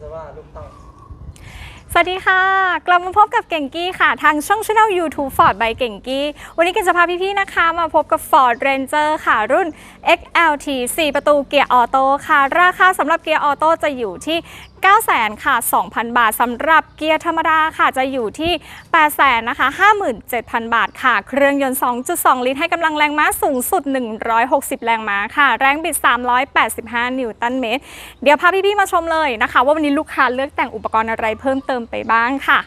ซะว่าลูกต้องสวัสดีค่ะ กลับมาพบกับเก่งกี้ค่ะ ทางช่องช anel YouTube Ford by เก่งกี้ วันนี้เก่งจะพาพี่ๆนะคะ มาพบกับ Ford Ranger ค่ะ รุ่น XLT 4 ประตูเกียร์ออโต้ค่ะ ราคาสำหรับเกียร์ออโต้จะอยู่ที่900,000ค่ะ 2,000 บาทสำหรับเกียร์ธรรมดาค่ะ จะอยู่ที่800,000นะคะ57,000 บาทค่ะ เครื่องยนต์ 2.2 ลิตร ให้กำลังแรงม้าสูงสุด 160 แรงม้าค่ะ แรงบิด 385 นิวตันเมตร เดี๋ยวพาพี่ๆมาชมเลยนะคะ ว่าวันนี้ลูกค้าเลือกแต่งอุปกรณ์อะไรเพิ่มเติมไปบ้างค่ะ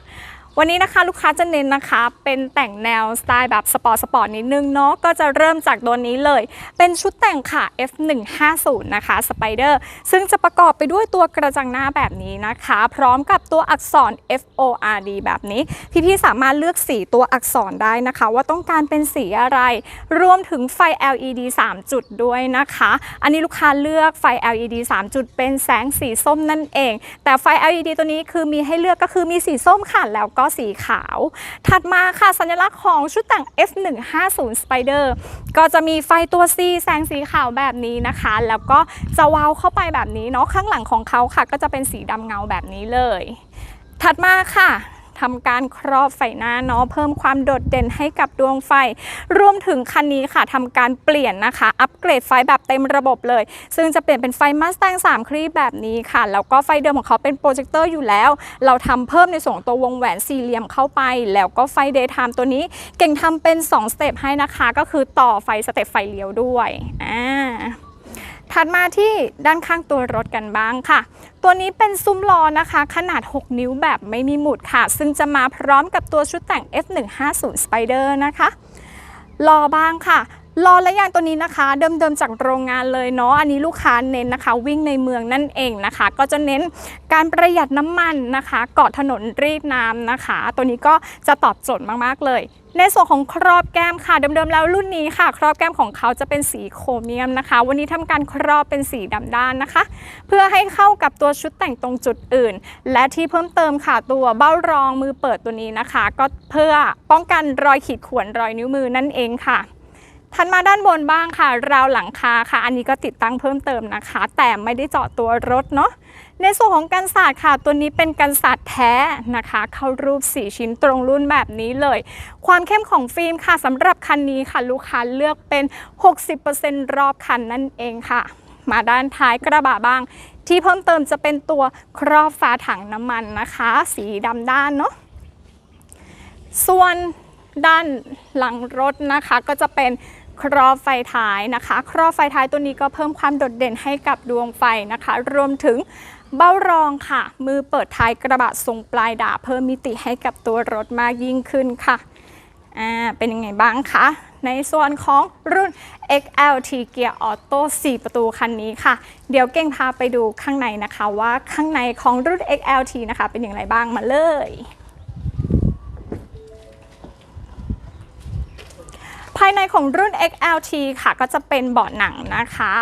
วันนี้นะคะลูกค้าจะเน้นนะคะ เป็นแต่งแนวสไตล์แบบสปอร์ตสปอร์ตนิดนึงเนาะก็จะเริ่มจากตัวนี้เลย เป็นชุดแต่งค่ะ F150 นะคะ Spider ซึ่งจะประกอบไปด้วยตัวกระจังหน้าแบบนี้นะคะ พร้อมกับตัวอักษร FORD แบบนี้ พี่ๆสามารถเลือกสีตัวอักษรได้นะคะ ว่าต้องการเป็นสีอะไร รวมถึงไฟ LED 3 จุดด้วยนะคะ อันนี้ลูกค้าเลือกไฟ LED 3 จุดเป็นแสงสีส้มนั่นเอง แต่ไฟ LED ตัวนี้คือมีให้เลือกก็คือมีสีส้มค่ะแล้วก็สีขาว ถัดมาค่ะสัญลักษณ์ของชุดแต่ง F150 Spider ก็จะมีไฟตัว C แสงสีขาวแบบนี้นะคะ แล้วก็จะวาวเข้าไปแบบนี้เนาะข้างหลังของเขาค่ะ ก็จะเป็นสีดำเงาแบบนี้เลย ถัดมาค่ะ ทำการครอบไฟหน้าเนาะเพิ่มความโดดเด่นให้กับดวงไฟ รวมถึงคันนี้ค่ะทำการเปลี่ยนนะคะ อัปเกรดไฟแบบเต็มระบบเลย ซึ่งจะเปลี่ยนเป็นไฟมาส t ต n 3ครีบแบบนี้ค่ะ แล้วก็ไฟเดิมของเขาเป็นโปรเจคเตอร์อยู่แล้ว เราทำเพิ่มในส่วนของตัววงแหวนสี่เหลี่ยมเข้าไป แล้วก็ไฟเดย์ไทม์ตัวนี้เก่งทำเป็น2สเต็ปให้นะคะ ก็คือต่อไฟสเต็ปไฟเลี้ยวด้วยอ่า ถัดมาที่ด้านข้างตัวรถกันบ้างค่ะ ตัวนี้เป็นซุ้มล้อนะคะ ขนาด 6 นิ้วแบบไม่มีหมุดค่ะ ซึ่งจะมาพร้อมกับตัวชุดแต่ง F150 Spider นะคะล้อบ้างค่ะ ล้อและยางตัวนี้นะคะ เดิมๆจากโรงงานเลยเนาะอันนี้ลูกค้าเน้นนะคะ วิ่งในเมืองนั่นเองนะคะ ก็จะเน้นการประหยัดน้ำมันนะคะ เกาะถนนรีดน้ำนะคะ ตัวนี้ก็จะตอบโจทย์มากๆเลยในส่วนของครอบแก้มค่ะเดิมๆแล้วรุ่นนี้ค่ะ ครอบแก้มของเขาจะเป็นสีโครเมียมนะคะ วันนี้ทำการครอบเป็นสีดำด้านนะคะ เพื่อให้เข้ากับตัวชุดแต่งตรงจุดอื่น และที่เพิ่มเติมค่ะตัวเบ้ารองมือเปิดตัวนี้นะคะ ก็เพื่อป้องกันรอยขีดข่วนรอยนิ้วมือนั่นเองค่ะ ถัดมาด้านบนบ้างค่ะ ราวหลังคาค่ะ อันนี้ก็ติดตั้งเพิ่มเติมนะคะ แต่ไม่ได้เจาะตัวรถเนาะในส่วนของกันศาสตร์ค่ะ ตัวนี้เป็นกันศาสตร์แท้นะคะ เข้ารูป 4 ชิ้นตรงรุ่นแบบนี้เลย ความเข้มของฟิล์มค่ะสำหรับคันนี้ค่ะ ลูกค้าเลือกเป็น 60%รอบคันนั่นเองค่ะ มาด้านท้ายกระบะบ้าง ที่เพิ่มเติมจะเป็นตัวครอบฝาถังน้ำมันนะคะ สีดำด้านเนาะส่วนด้านหลังรถนะคะก็จะเป็น ครอบไฟท้ายนะคะ ครอบไฟท้ายตัวนี้ก็เพิ่มความโดดเด่นให้กับดวงไฟนะคะ รวมถึงเบ้ารองค่ะ มือเปิดท้ายกระบะทรงปลายดาบเพิ่มมิติให้กับตัวรถมากยิ่งขึ้นค่ะอ่าเป็นยังไงบ้างคะ ในส่วนของรุ่น XLT Gear Auto 4ประตูคันนี้ค่ะ เดี๋ยวเก่งพาไปดูข้างในนะคะว่าข้างในของรุ่น XLT นะคะ เป็นอย่างไรบ้างมาเลย ภายในของรุ่น XLT ค่ะก็จะเป็นเบาะหนังนะคะ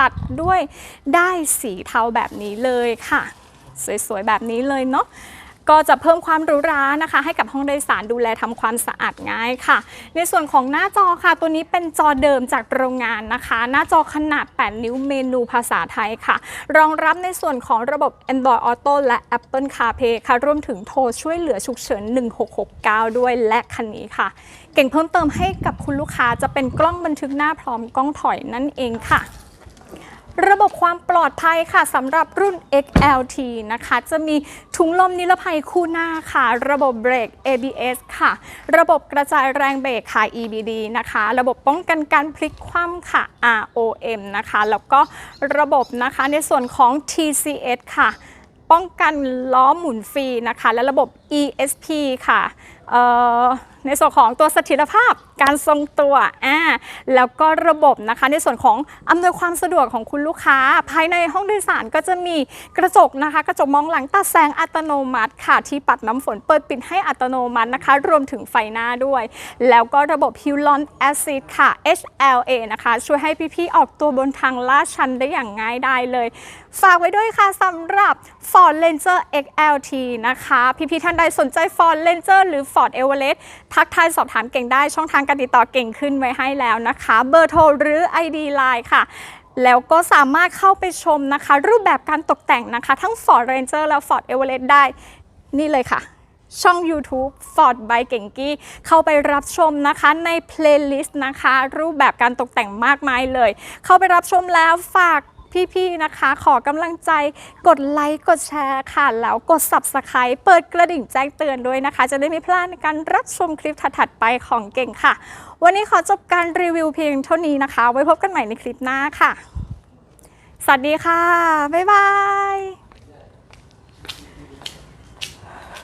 ตัดด้วยได้สีเทาแบบนี้เลยค่ะ สวยๆ แบบนี้เลยเนาะ ก็จะเพิ่มความหรูหรานะคะ ให้กับห้องโดยสารดูแลทำความสะอาดง่ายค่ะ ในส่วนของหน้าจอค่ะ ตัวนี้เป็นจอเดิมจากโรงงานนะคะ หน้าจอขนาด 8 นิ้วเมนูภาษาไทยค่ะ รองรับในส่วนของระบบ Android Auto และ Apple CarPlay ค่ะรวมถึงโทรช่วยเหลือฉุกเฉิน 1669 ด้วยและคันนี้ค่ะ เก่งเพิ่มเติมให้กับคุณลูกค้าจะเป็นกล้องบันทึกหน้าพร้อมกล้องถอยนั่นเองค่ะ ระบบความปลอดภัยค่ะสำหรับรุ่น XLT นะคะ จะมีถุงลมนิรภัยคู่หน้าค่ะ ระบบเบรก ABS ค่ะ ระบบกระจายแรงเบรกค่ะ EBD นะคะ ระบบป้องกันการพลิกคว่ำค่ะ ROM นะคะ แล้วก็ระบบนะคะในส่วนของ TCS ค่ะ ป้องกันล้อหมุนฟรีนะคะ และระบบ ESP ค่ะ ในส่วนของตัวสถียรภาพการทรงตัวอ่าแล้วก็ระบบนะคะ ในส่วนของอำนวยความสะดวกของคุณลูกค้า ภายในห้องโดยสารก็จะมีกระจกนะคะ กระจกมองหลังตัดแสงอัตโนมัติค่ะที่ปัดน้ำฝนเปิดปิดให้อัตโนมัตินะคะ รวมถึงไฟหน้าด้วย แล้วก็ระบบ h u l o n Assist ค่ะ HLA นะคะ ช่วยให้พี่ๆ ออกตัวบนทางลาดชันได้อย่างง่ายได้เลย ฝากไว้ด้วยค่ะสำหรับ Ford Ranger XLT นะคะ พี่ๆท่านใดสนใจ Ford Ranger หรือ Ford Everest ทักทายสอบถามเก่งได้ช่องทางการติดต่อเก่งขึ้นไว้ให้แล้วนะคะ เบอร์โทรหรือ ID Line ค่ะแล้วก็สามารถเข้าไปชมนะคะ รูปแบบการตกแต่งนะคะ ทั้ง Ford Ranger และ Ford Everest ได้ นี่เลยค่ะ ช่อง YouTube Ford by เก่งกี้เข้าไปรับชมนะคะใน playlist นะคะ รูปแบบการตกแต่งมากมายเลย เข้าไปรับชมแล้วฝาก พี่ๆนะคะ ขอกำลังใจกดไลค์กดแชร์ค่ะ แล้วกด Subscribe เปิดกระดิ่งแจ้งเตือนด้วยนะคะ จะได้ไม่พลาดในการรับชมคลิปถัดๆไปของเก่งค่ะ วันนี้ขอจบการรีวิวเพียงเท่านี้นะคะ ไว้พบกันใหม่ในคลิปหน้าค่ะ สวัสดีค่ะ บ๊ายบาย